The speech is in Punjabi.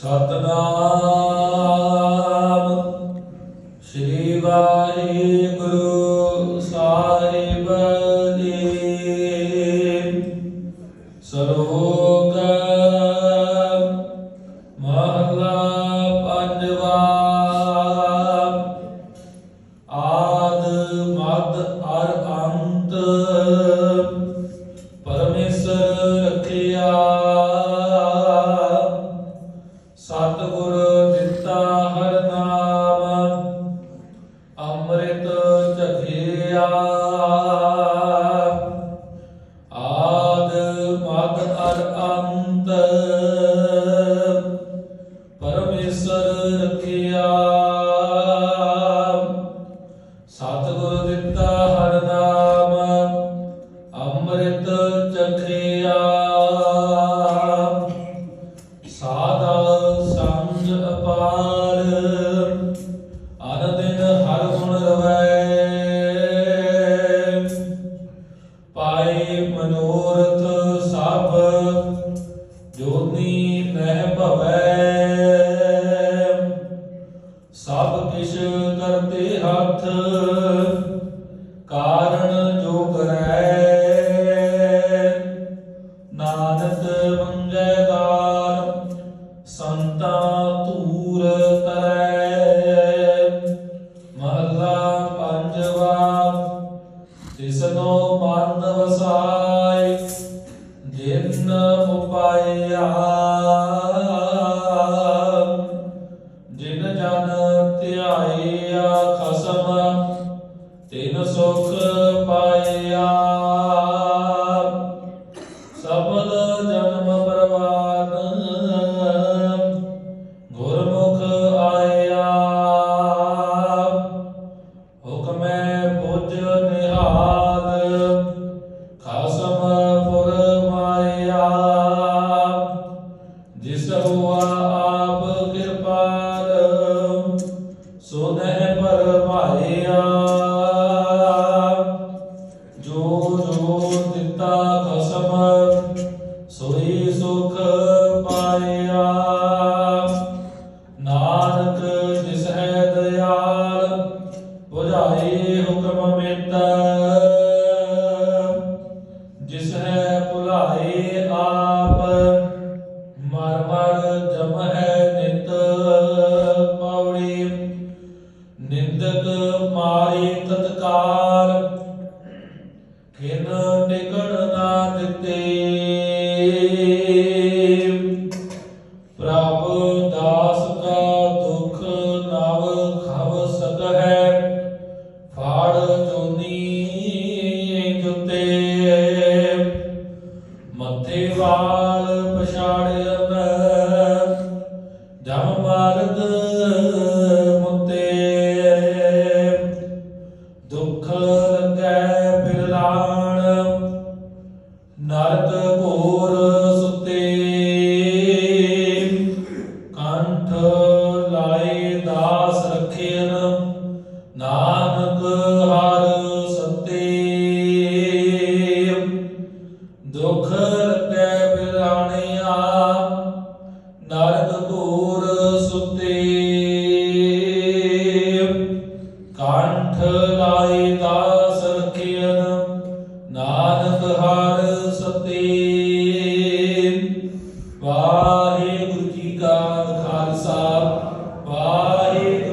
ਸਤਨਾਮ। ਸ੍ਰੀ ਵਾਹਿਗੁਰੂ ਸਾਹਿਬ ਜੀ। ਸਰੋਗ ਮਹਲਾ ਪੰਜਵਾ। ਆਦ ਮਦ ਅਰ ਅੰਤ। ਸਤਿਗੁਰ ਦਿੱਤਾ ਹਰ ਨਾਮ ਅੰਮ੍ਰਿਤ ਝਖਿਆ ਆਦ ਮਦ ਅਰ ਅੰਤ ਪਰਮੇਸ਼ਰ ਰਖਿਆ। ਅਪਾਰ ਅਨੰਦਿਨ ਹਰ ਗੁਣ ਰਵੈ। ਪਾਏ ਮਨੋਰਥ ਸਭ ਜੋਨੀ ਨਹਿ ਭਵੈ। ਸਭ ਕਿਛ ਕਰਤੇ ਹੱਥ। ਮਹਲਾ ਪੰਜਵਾ ਤਿਸਨੋ ਮਨ ਵਸਾਈ ਜਿਨ ਉਪਾਇਆ। ਜਿਨ ਜਨ ਧਿਆਇਆ ਖਸਮ ਤਿਨ ਸੁਖ ਪਾਇਆ। ਸੋ ਨਹਿ ਜੋ ਜੋ ਦਿੱਤਾ ਖਸਮ ਸੋਈ ਸੁਖ ਪਾਇਆ। ਨਾਨਕ ਜਿਸ ਹੈ ਦਇਆਲ ਬੁਝਾਏ ਨਿੰਦਕ ਮਾਰੇ ਤਤਕਾਰ ਕਿਨ ਟਿਕਣ ਨਾ ਦਿੱਤੇ। ਪ੍ਰਭ ਦਾਸ ਕਾ ਦੁਖ ਨਵ ਖਵ ਸਕੈ ਫਾੜ ਜੋਨੀ ਜੁਤੇ ਮੱਥੇ ਵਾਲ ਪਛਾੜਨ ਦੁਖ ਲਾਏ ਦਾਸ ਰਖਿਅਨ ਨਾਨਕ ਹਰ ਸਤੇ ਵਾਹਿਗੁਰੂ ਜੀ ਕਾ ਖਾਲਸਾ ਵਾਹਿਗੁਰੂ